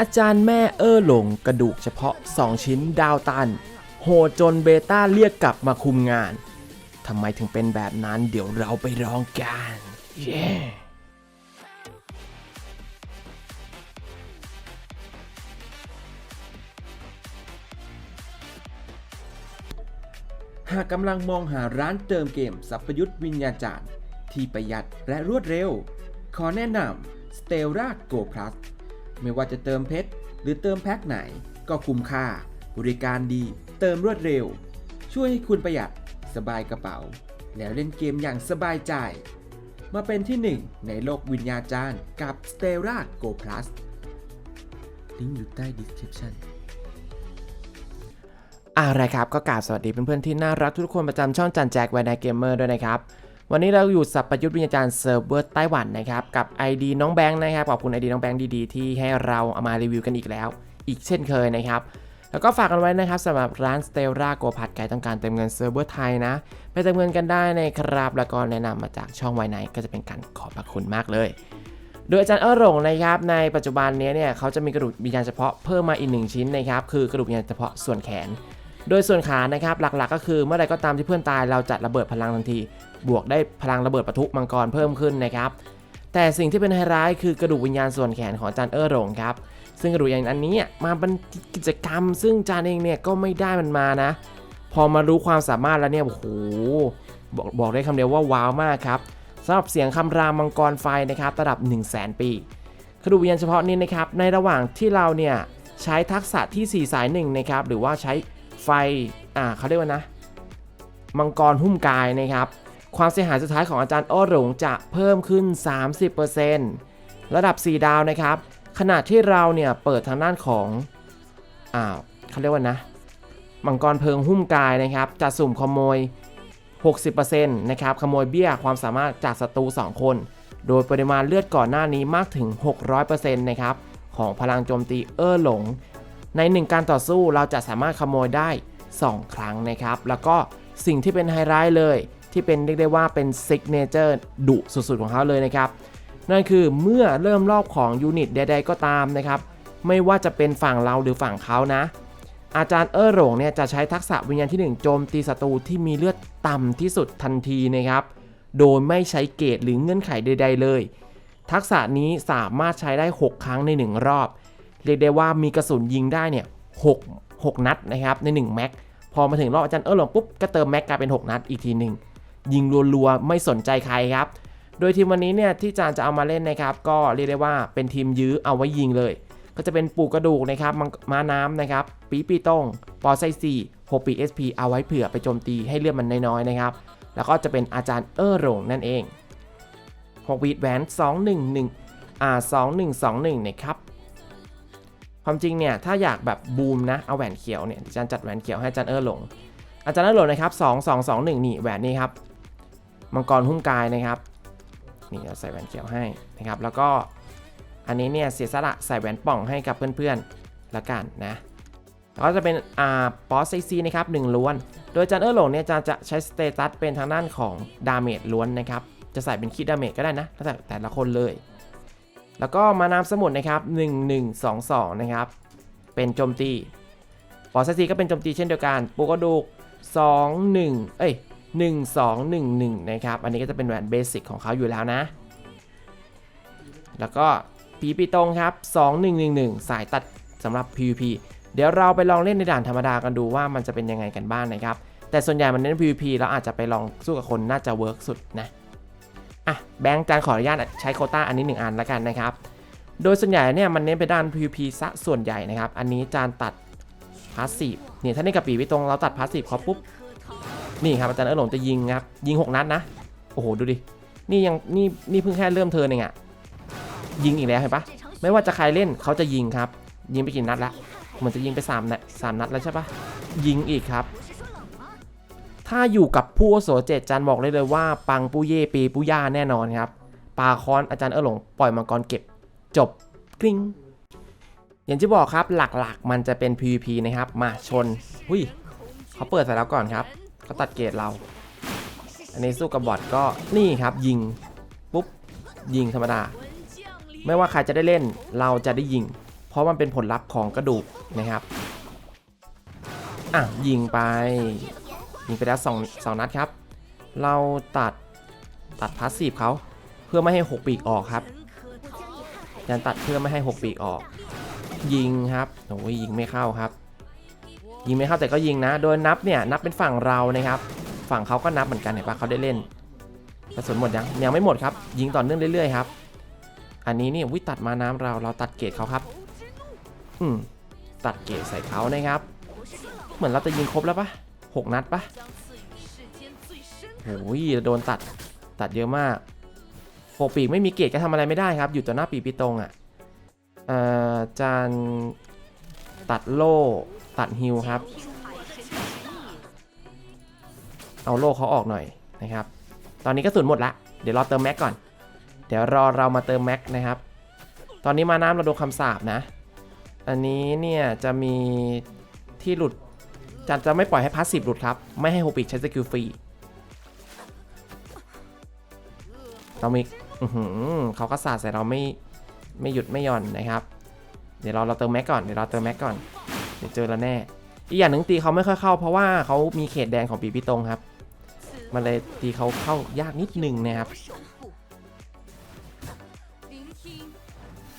อาจารย์แม่เอ้อหลงกระดูกเฉพาะ 2 ชิ้นดาวตัน โหจนเบต้าเรียกกลับมาคุมงานทำไมถึงเป็นแบบนั้นเดี๋ยวเราไปลองกันเย้หากกำลังมองหาร้านเติมเกมสัพพยุทธวิญญาจารย์ ที่ประหยัดและรวดเร็ว ขอแนะนำ s t e l l a Go Plus ไม่ว่าจะเติมเพชรหรือเติมแพ็คไหน ก็คุ้มค่า บริการดี เติมรวดเร็ว ช่วยให้คุณประหยัดสบายกระเป๋า แล้วเล่นเกมอย่างสบายใจ มาเป็นที่หนึ่งในโลกวิญญาจารย์กับ s t e l l a Go Plus ลิงก์อยู่ใต้ description อะไรครับก็กราบสวัสดีเพื่อนๆที่น่ารักทุกคนประจำช่องจันแจกไวน์เกมเมอร์ด้วยนะครับ วันนี้เราอยู่สัพพยุทธ์วิญญาจารย์เซิร์ฟเวอร์ไต้หวันนะครับ กับ ID น้องแบงค์นะครับ ขอบคุณ ID น้องแบงค์ดีๆ ที่ให้เราเอามารีวิวกันอีกแล้ว อีกเช่นเคยนะครับ แล้วก็ฝากกันไว้นะครับสำหรับร้าน s t e l l a โกพัดใครต้องการเติมเงินเซิร์ฟเวอร์ไทยนะ ไปเติมเงินกันได้นะครับ แล้วก็แนะนำมาจากช่องไวน์ไนก็จะเป็นการขอบพระคุณมากเลย โดยอาจารย์เออหลงนะครับในปัจจุบันนี้เนี่ยเขาจะมีกระดูกวิญญาณเฉพาะเพิ่มมาอีกหนึ่งชิ้นนะครับคือกระดูกวิญญาณเฉพาะส่วนแขนโดยส่วนขานะครับหลักๆ ก็คือเมื่อใดก็ตามที่เพื่อนตายเราจะระเบิดพลังทันที บวกได้พลังระเบิดปะทุมังกรเพิ่มขึ้นนะครับ แต่สิ่งที่เป็นไฮไลท์คือกระดูกวิญญาณส่วนแขนของจารย์เออหลงครับ ซึ่งกระดูกวิญญาณอันนี้มาเป็นกิจกรรม ซึ่งจารย์เองเนี่ยก็ไม่ได้มันมานะ พอมารู้ความสามารถแล้วเนี่ยโอ้โหบอกบอกได้คำเดียวว่าว้าวมากครับสำหรับเสียงคำรามมังกรไฟนะครับระดับ 1 0 0 0 0แปีกระดูกวิญญาณเฉพาะนี้นะครับในระหว่างที่เราเนี่ยใช้ทักษะที่ 4 สายหนึ่งนะครับหรือว่าใช้ไฟอ่าเขาเรียกว่านะ มังกรหุ้มกายนะครับ ความเสียหายสุดท้ายของอาจารย์อ้อหลงจะเพิ่มขึ้น 30%ระดับ 4 ดาวนะครับ ขณะที่เราเนี่ยเปิดทางด้านของอ้าวเขาเรียกว่านะ มังกรเพลิงหุ้มกายนะครับจะสุ่มขโมย 60%นะครับขโมยเบี้ยความสามารถจากศัตรู 2 คน โดยปริมาณเลือดก่อนหน้านี้มากถึง 600%นะครับของพลังโจมตีเอ้อหลง ใน 1 การต่อสู้เราจะสามารถขโมยได้ 2 ครั้งนะครับ แล้วก็สิ่งที่เป็นไฮไลท์เลย ที่เป็นเรียกได้ว่าเป็นซิกเนเจอร์ดุสุดๆของเขาเลยนะครับ นั่นคือเมื่อเริ่มรอบของยูนิตใดๆก็ตามนะครับ ไม่ว่าจะเป็นฝั่งเราหรือฝั่งเขานะ อาจารย์เออหลงเนี่ยจะใช้ทักษะวิญญาณที่ 1 โจมตีศัตรูที่มีเลือดต่ำที่สุดทันทีนะครับ โดยไม่ใช้เกรดหรือเงื่อนไขใด ๆ เลย ทักษะนี้สามารถใช้ได้ 6 ครั้งใน 1 รอบ เรียกได้ว่ามีกระสุนยิงได้เนี่ย6 6นัดนะครับใน1แม็กพอมาถึงรอบอาจารย์เออหลงปุ๊บก็เติมแม็กกลายเป็น 6 นัดอีกทีหนึ่ง ยิงรัวๆ ไม่สนใจใครครับ โดยทีมวันนี้เนี่ยที่จานจะเอามาเล่นนะครับ ก็เรียกได้ว่าเป็นทีมยื้อเอาไว้ยิงเลย ก็จะเป็นปูกระดูกนะครับม้าน้ำนะครับ ปีปีต้งปอไซสี่โฮปีเอสพีเอาไว้เผื่อไปโจมตีให้เลือดมันน้อยๆนะครับ แล้วก็จะเป็นอาจารย์เออร์หลงนั่นเอง6วีดแหวน211อ่า2121นะครับความจริงเนี่ยถ้าอยากแบบบูมนะเอาแหวนเขียวเนี่ยอาจารย์จัดแหวนเขียวให้อาจารย์เออร์หลงอาจารย์เออร์หลงนะครับ2221นี่แหวนนี้ครับ มังกรหุ้มกายนะครับนี่เราใส่แหวนเขียวให้นะครับแล้วก็อันนี้เนี่ยเสียสละใส่แหวนป่องให้กับเพื่อนๆละกันนะแล้วก็จะเป็นอ่าปอสไซซีนะครับหนึ่งล้วน โดยจารย์เออร์หลงเนี่ยจะจะใช้สเตตัสเป็นทางด้านของดาเมจล้วนนะครับจะใส่เป็นคิดดาเมจก็ได้นะแล้วแต่แต่ละคนเลย แล้วก็มานามสมุดนะครับ1122นะครับเป็นโจมตีปอสไซซีก็เป็นโจมตีเช่นเดียวกันปูกระดูก21เอ้ย 1211 นะครับ อันนี้ก็จะเป็นแหวนเบสิกของเขาอยู่แล้วนะ แล้วก็ปีปีตรงครับ 2111 สายตัดสำหรับ PVP เดี๋ยวเราไปลองเล่นในด่านธรรมดากันดูว่ามันจะเป็นยังไงกันบ้างนะครับ แต่ส่วนใหญ่มันเน้น PVP แล้วอาจจะไปลองสู้กับคนน่าจะเวิร์กสุดนะ อะ แบงค์จานขออนุญาตใช้โคต้าอันนี้ 1 อันแล้วกันนะครับ โดยส่วนใหญ่เนี่ยมันเน้นไปด้าน PVP ซะส่วนใหญ่นะครับ อันนี้จานตัดพาสซีฟเนี่ยถ้าในกระปีพี่ตรงเราตัดพาสซีฟเขาปุ๊บ นี่ครับอาจารย์เออหลงจะยิงครับยิง 6 นัดนะ โอ้โหดูดิ นี่ยังนี่นี่เพิ่งแค่เริ่มเทินเองอะยิงอีกแล้วเห็นปะไม่ว่าจะใครเล่นเขาจะยิงครับ ยิงไปกี่นัดละเหมือนจะยิงไป3นัดสามนัดแล้วใช่ปะยิงอีกครับ ถ้าอยู่กับผู้โสเจ็ดจันบอกเลยเลยว่า ปังปูเย่ปีปูย่าแน่นอนครับปาคอนอาจารย์เออหลงปล่อยมังกรเก็บ จบกริ้งอย่างที่บอกครับหลักๆ มันจะเป็น PVP นะครับ มาชนหุยเขาเปิดใส่แล้วก่อนครับ เขาตัดเกรดเรา อันนี้สู้กับบอทก็นี่ครับยิงปุ๊บยิงธรรมดา ไม่ว่าใครจะได้เล่นเราจะได้ยิง เพราะมันเป็นผลลัพธ์ของกระดูกนะครับอะยิงไปยิงไปแล้วสองสองนัดครับ เราตัดตัดพาสซีฟเขาเพื่อไม่ให้หกปีกออกครับยันตัดเพื่อไม่ให้หกปีกออก ยิงครับโอ้ยยิงไม่เข้าครับ ยิงไม่เข้าแต่ก็ยิงนะ โดยนับเนี่ยนับเป็นฝั่งเรานะครับ ฝั่งเขาก็นับเหมือนกันเห็นปะเขาได้เล่นกระสุนหมดยังยังไม่หมดครับ ยิงต่อเนื่องเรื่อยๆครับ อันนี้นี่วิตัดมาน้ำเราเราตัดเกรดเขาครับ อืมตัดเกรดใส่เขานะครับ เหมือนเราจะยิงครบแล้วปะหกนัดปะโอ้ยโดนตัดตัดเยอะมากหกปีกไม่มีเกรดก็ทำอะไรไม่ได้ครับ อยู่ต่อหน้าปีกปีตรงอะเอ่อจานตัดโล่ ตัดฮิวครับ เอาโล่เขาออกหน่อยนะครับ ตอนนี้กระสุนหมดละ เดี๋ยวรอเติมแม็กก่อน เดี๋ยวรอเรามาเติมแม็กนะครับ ตอนนี้มาน้ำเราโดนคำสาปนะ อันนี้เนี่ยจะมีที่หลุดจะจะไม่ปล่อยให้พาสซีฟหลุดครับ ไม่ให้โฮปิกใช้สกิลฟรีเรามีเขาก็สาดใส่เราไม่ไม่หยุดไม่หย่อนนะครับ เดี๋ยวเราเราเติมแม็กก่อน เดี๋ยวเราเติมแม็กก่อน เดี๋ยวเจอแล้วแน่ อีกอย่างหนึ่งตีเขาไม่ค่อยเข้า เพราะว่าเขามีเขตแดงของปีพิตรงครับ มันเลยตีเขาเข้ายากนิดนึงนะครับ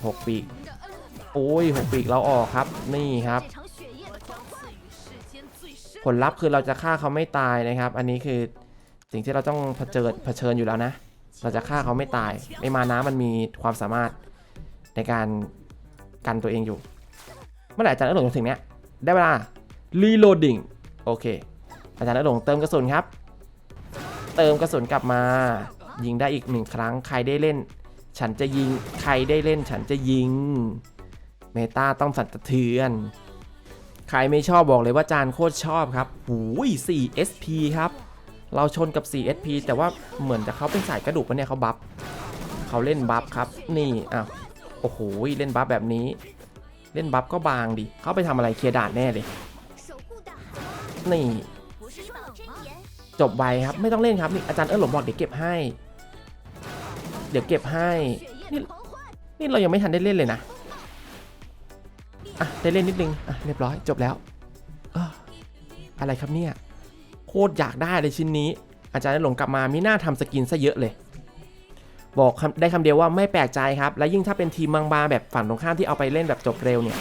หกปีก โอ้ยหกปีกเราออกครับ นี่ครับ ผลลัพธ์คือเราจะฆ่าเขาไม่ตายนะครับ อันนี้คือสิ่งที่เราต้องเผชิญเผชิญอยู่แล้วนะ เราจะฆ่าเขาไม่ตายไม่มาน้ำมันมีความสามารถในการกันตัวเองอยู่ เมื่อไหร่อาจารย์เอหลงจะถึงเนี้ย ได้เวลา reloading โอเค อาจารย์เอหลงเติมกระสุนครับ เติมกระสุนกลับมา ยิงได้อีกหนึ่งครั้ง ใครได้เล่น ฉันจะยิง ใครได้เล่น ฉันจะยิง เมตาต้องสั่นสะเทือน ใครไม่ชอบบอกเลยว่าจานโคตรชอบครับหูย4 SP ครับ เราชนกับ 4 SP แต่ว่าเหมือนจะเขาเป็นสายกระดูกปะเนี่ยเขาบัฟเขาเล่นบัฟครับ นี่อ้าวโอ้โห เล่นบัฟแบบนี้ เล่นบัฟก็บางดิ เขาไปทำอะไรเคลียร์ด่านแน่เลย นี่ จบใบครับ ไม่ต้องเล่นครับนี่อาจารย์เออหลงบอกเดี๋ยวเก็บให้ เดี๋ยวเก็บให้ นี่นี่เรายังไม่ทันได้เล่นเลยนะ อะ ได้เล่นนิดนึง อะ เรียบร้อย จบแล้วเอ้ออะไรครับเนี่ย โคตรอยากได้เลยชิ้นนี้ อาจารย์ได้หลงกลับมามีหน้าทำสกินซะเยอะเลย บอกได้คำเดียวว่าไม่แปลกใจครับ และยิ่งถ้าเป็นทีมบางบาแบบฝั่งตรงข้ามที่เอาไปเล่นแบบจบเร็วเนี่ย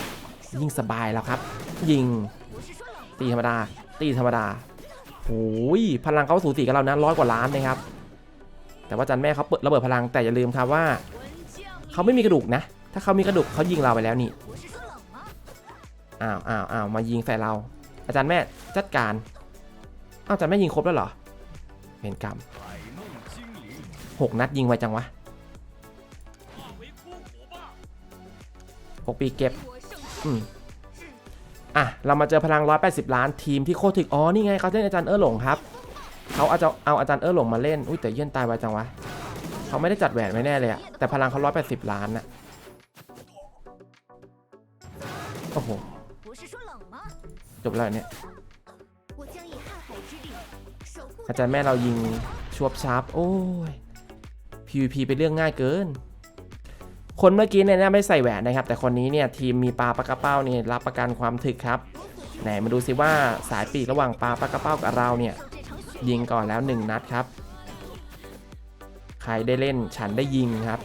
ยิ่งสบายแล้วครับ ยิง ตีธรรมดา ตีธรรมดาโอ้ยพลังเขาสูสีกับเรานะร้อยกว่าล้านนะครับ แต่ว่าจันแม่เขาเปิดระเบิดพลังแต่อย่าลืมครับว่าเขาไม่มีกระดูกนะ ถ้าเขามีกระดูกเขายิงเราไปแล้วนี่อ้าวอ้าวอ้าวมายิงใส่เรา อาจารย์แม่จัดการอ้าวอาจารย์แม่ยิงครบแล้วเหรอเป็นกรรม หกนัดยิงไวจังวะหกปีเก็บอืมอะ เรามาเจอพลัง 180 ล้านทีมที่โคตรถึกอ๋อ นี่ไงเขาเล่นอาจารย์เออหลงครับเขาเอาจะเอาอาจารย์เออหลงมาเล่น อุ้ยแต่เยี่ยนตายไวจังวะเขาไม่ได้จัดแหวนไว้แน่เลยอะแต่พลังเขา180 ล้านนะโอ้โหจบแล้วเนี่ยอาจารย์แม่เรายิงชวบชาร์ปโอ้ย PVP เป็นเรื่องง่ายเกิน คนเมื่อกี้เนี่ยไม่ใส่แหวนนะครับ แต่คนนี้เนี่ยทีมมีปลาปากระเป้าเนี่ยรับประกันความถึกครับไหนมาดูสิว่าสายปีกระหว่างปลาปากกระเป้ากับเราเนี่ยยิงก่อนแล้ว 1 นัดครับ ใครได้เล่นฉันได้ยิงครับ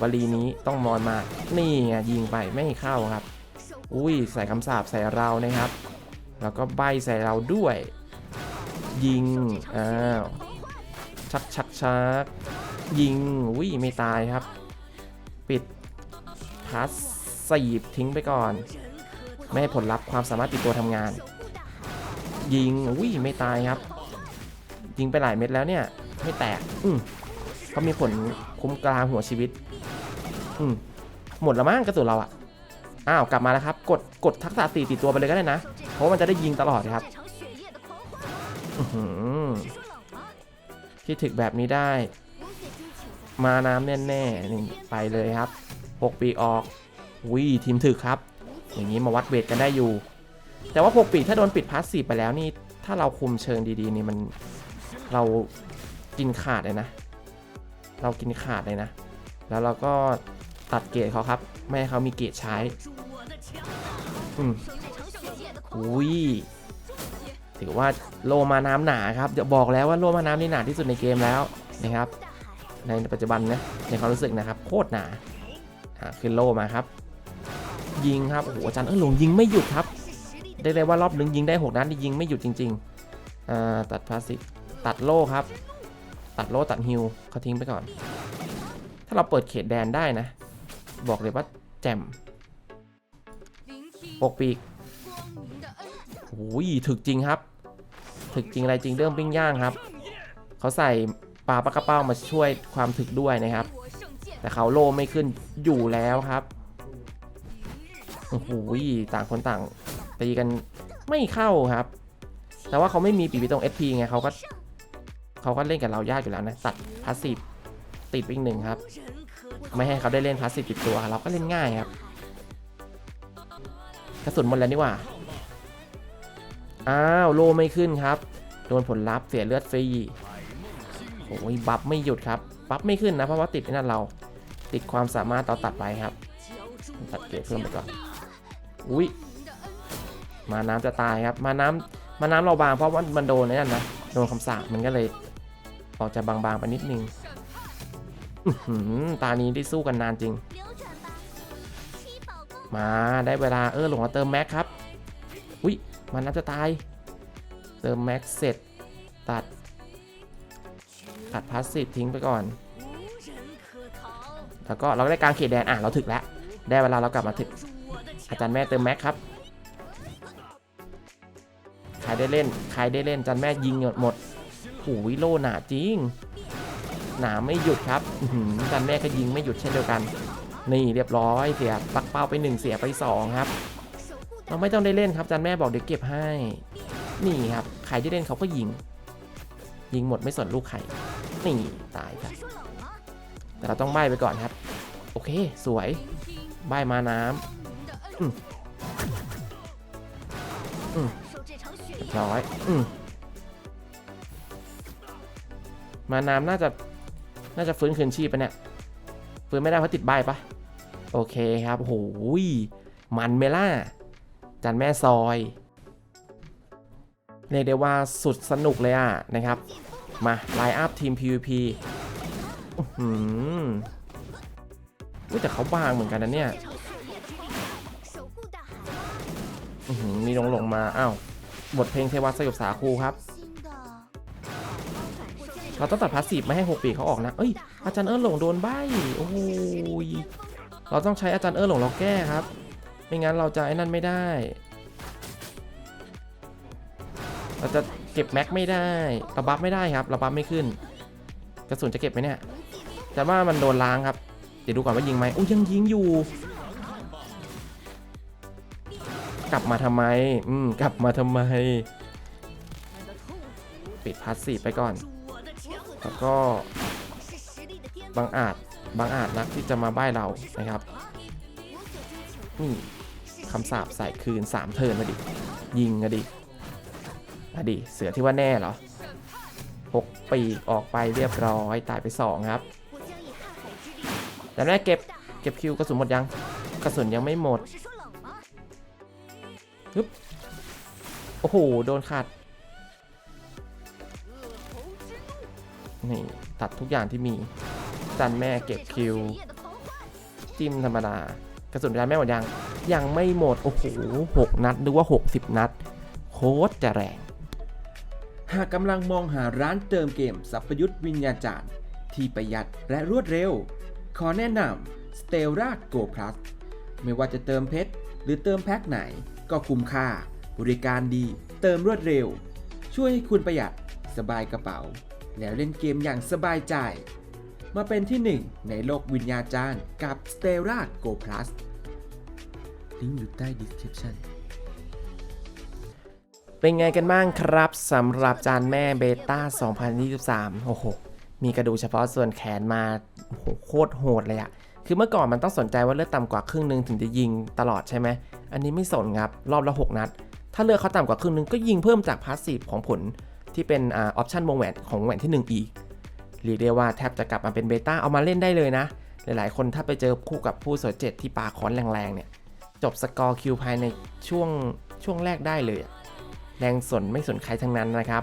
วลีนี้ต้องมอนมา นี่ไงยิงไปไม่เข้าครับ อุ้ยใส่คำสาปใส่เรานะครับ แล้วก็ใบใส่เราด้วย ยิง อ้าว ชักชักชัก ยิงอุ้ยไม่ตายครับ ปิดพาสซีฟทิ้งไปก่อน ไม่ให้ผลลัพธ์ความสามารถติดตัวทำงาน ยิงอุ้ยไม่ตายครับ ยิงไปหลายเม็ดแล้วเนี่ย ไม่แตก อืมเขามีผลคุ้มกลางหัวชีวิต อืมหมดแล้วมั้งกระสุนเราอะอ้าว กลับมาแล้วครับ กดกดทักษะสี่ติดตัวไปเลยก็ได้นะ เพราะว่ามันจะได้ยิงตลอดครับอื้อหือที่ถึกแบบนี้ได้ มาน้ำแน่ๆนี่ไปเลยครับพกปีออกวิทีมถึกครับ อย่างนี้มาวัดเวทกันได้อยู่ แต่ว่าพกปีถ้าโดนปิดพาสซีไปแล้วนี่ ถ้าเราคุมเชิงดีๆ นี่มันเรากินขาดเลยนะ เรากินขาดเลยนะ แล้วเราก็ตัดเกรดเขาครับ ไม่ให้เขามีเกรดใช้อืมอุ้ยถือว่าโลมาน้ำหนาครับจะบอกแล้วว่าโลมาน้ำนี่หนาที่สุดในเกมแล้วนะครับ ในปัจจุบันนะในความรู้สึกนะครับโคตรหนาอ่าขึ้นโลมาครับ ยิงครับโอ้โหอาจารย์เออหลงยิงไม่หยุดครับได้เลยว่ารอบหนึ่งยิงได้หกนัดยิงไม่หยุดจริงๆอ่าตัดพาสิตัดโล่ครับ ตัดโล่ตัดฮิวเขาทิ้งไปก่อน ถ้าเราเปิดเขตแดนได้นะ บอกเลยว่าแจ่มปกปีกโอ้ยถึกจริงครับ ถึกจริงอะไรจริงเรื่องปิ้งย่างครับ เขาใส่ ปลาปลากระเป้ามาช่วยความถึกด้วยนะครับ แต่เขาโล่ไม่ขึ้นอยู่แล้วครับโอ้โหต่างคนต่างตีกันไม่เข้าครับ แต่ว่าเขาไม่มีปีปีตรง SP ไงเขาก็เขาก็เล่นกับเรายากอยู่แล้วนะตัดพาสซีฟติดวิ่งหนึ่งครับ ไม่ให้เขาได้เล่นพาสซีฟติดตัว เราก็เล่นง่ายครับกระสุนหมดแล้วนี่ว่าอ้าวโลไม่ขึ้นครับ โดนผลลัพธ์เสียเลือดฟรี โอ้ยบัฟไม่หยุดครับ บัฟไม่ขึ้นนะเพราะว่าติดไอ้นั่นเรา ติดความสามารถต่อตัดไปครับ ตัดเกรดเพิ่มไปก่อน อุ้ย มาน้ำจะตายครับ มาน้ำมาน้ำเราบางเพราะว่ามันโดนไอ้นั่นนะ โดนคำสาปมันก็เลยออกจะบางๆไปนิดนึงอื้อหือตานี้ได้สู้กันนานจริง มาได้เวลาเออหลงมาเติมแม็กครับ อุ้ยมันน่าจะตาย เติมแม็กเสร็จ ตัดพาสซีฟทิ้งไปก่อน แล้วก็เราก็ได้กลางเขตแดนอะเราถึกแล้ว ได้เวลาเรากลับมาถึก อาจารย์แม่เติมแม็กครับใครได้เล่นใครได้เล่นอาจารย์แม่ยิงหมดหมดโอ้ยโลหนาจริง หนาไม่หยุดครับอื้อหืออาจารย์แม่ก็ยิงไม่หยุดเช่นเดียวกัน นี่เรียบร้อยเสียปักเป้าไปหนึ่งเสียไปสองครับ เราไม่ต้องได้เล่นครับอาจารย์แม่บอกเดี๋ยวเก็บให้ นี่ครับใครที่เล่นเขาก็ยิงยิงหมดไม่สนลูกใคร นี่ตายครับแต่เราต้องใบไปก่อนครับ โอเค สวย ใบมาน้ำอืมอืมร้อยอืมมาน้ำน่าจะ น่าจะฟื้นคืนชีพไปะเนี่ย ฟื้นไม่ได้เพราะติดใบปะโอเคครับโอ้โหยมันเมล่า จันแม่ซอย เรียกได้ว่าสุดสนุกเลยอะนะครับ มาไลน์อัพทีม PVP อื้อหืมแต่เขาบางเหมือนกันนะเนี่ยมีลงลงมา อ้าว บทเพลงเทวาสยบสาคูครับ เราต้องตัดพาสซีฟไม่ให้หกปีเขาออกนะ เอ้ย อาจารย์เอิร์หลงโดนใบ โอ้ย เราต้องใช้อาจารย์เอิร์หลงเราแก้ครับ ไม่งั้นเราจะไอ้นั่นไม่ได้ เราจะ เก็บแม็กไม่ได้เราบัฟไม่ได้ครับเราบัฟไม่ขึ้น กระสุนจะเก็บไหมเนี่ยแต่ว่ามันโดนล้างครับ เดี๋ยวดูก่อนว่ายิงไหมโอ้ยยังยิงอยู่ กลับมาทำไม อืม กลับมาทำไม ปิดพาสซีฟไปก่อน แล้วก็บางอาจบางอาจนักที่จะมาบ้ายเรานะครับ นี่คำสาปใส่คืน 3 เทิร์นมาดิ ยิงอะดิ มาดิเสือที่ว่าแน่เหรอ6ปีออกไปเรียบร้อยตายไป2ครับแต่แม่เก็บเก็บคิวกระสุนหมดยังกระสุนยังไม่หมดฮึบโอ้โหโดนขาดนี่ตัดทุกอย่างที่มีจันแม่เก็บคิวจิ้มธรรมดากระสุนจันแม่หมดยังยังไม่หมดโอ้โหหกนัดหรือว่า 60 นัด โคตรจะแรง หากกำลังมองหาร้านเติมเกมสัพยุทธวิญญาจารย์ ที่ประหยัดและรวดเร็ว ขอแนะนำ Stella Go Plus ไม่ว่าจะเติมเพชรหรือเติมแพ็คไหน ก็คุ้มค่า บริการดี เติมรวดเร็ว ช่วยให้คุณประหยัดสบายกระเป๋า แล้วเล่นเกมอย่างสบายใจ มาเป็นที่หนึ่งในโลกวิญญาจารย์กับ Stella Go Plus ลิงก์อยู่ใต้ description เป็นไงกันบ้างครับสำหรับจานแม่เบต้า 2023 โอ้โห มีกระดูกเฉพาะส่วนแขนมาโโหโคตรโหดเลยอะคือเมื่อก่อนมันต้องสนใจว่าเลือดต่ำกว่าครึ่งนึงถึงจะยิงตลอดใช่ไหม อันนี้ไม่สนครับ รอบละ 6 นัด ถ้าเลือดเขาต่ำกว่าครึ่งนึงก็ยิงเพิ่มจากพาสซีฟของผลที่เป็นอ่าออปชันวงแหวนของวงแหวนที่ 1 อีก เรียกได้ว่าแทบจะกลับมาเป็นเบต้าเอามาเล่นได้เลยนะ หลายๆ คนถ้าไปเจอคู่กับผู้สวยเจ็ดที่ปาค้อนแรงๆเนี่ยจจบสกอร์คิวภายในช่วงช่วงแรกได้เลยอะ แรงสนไม่สนใครทั้งนั้นนะครับ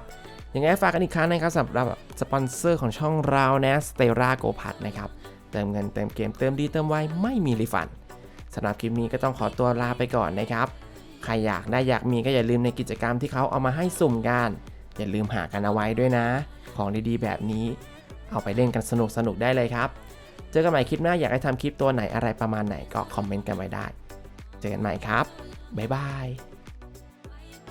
ยังไงฝากกันอีกครั้งนะครับสำหรับสปอนเซอร์ของช่องเรานะสเตราโกพัทนะครับเติมเงินเติมเกมเติมดีเติมไวไม่มีรีฟันสำหรับคลิปนี้ก็ต้องขอตัวลาไปก่อนนะครับ ใครอยากได้อยากมีก็อย่าลืมในกิจกรรมที่เขาเอามาให้สุ่มกัน อย่าลืมหากันเอาไว้ด้วยนะ ของดีๆแบบนี้ เอาไปเล่นกันสนุกสนุกๆได้เลยครับ เจอกันใหม่คลิปหน้าอยากให้ทำคลิปตัวไหนอะไรประมาณไหนก็คอมเมนต์กันไว้ได้ เจอกันใหม่ครับบ๊ายบาย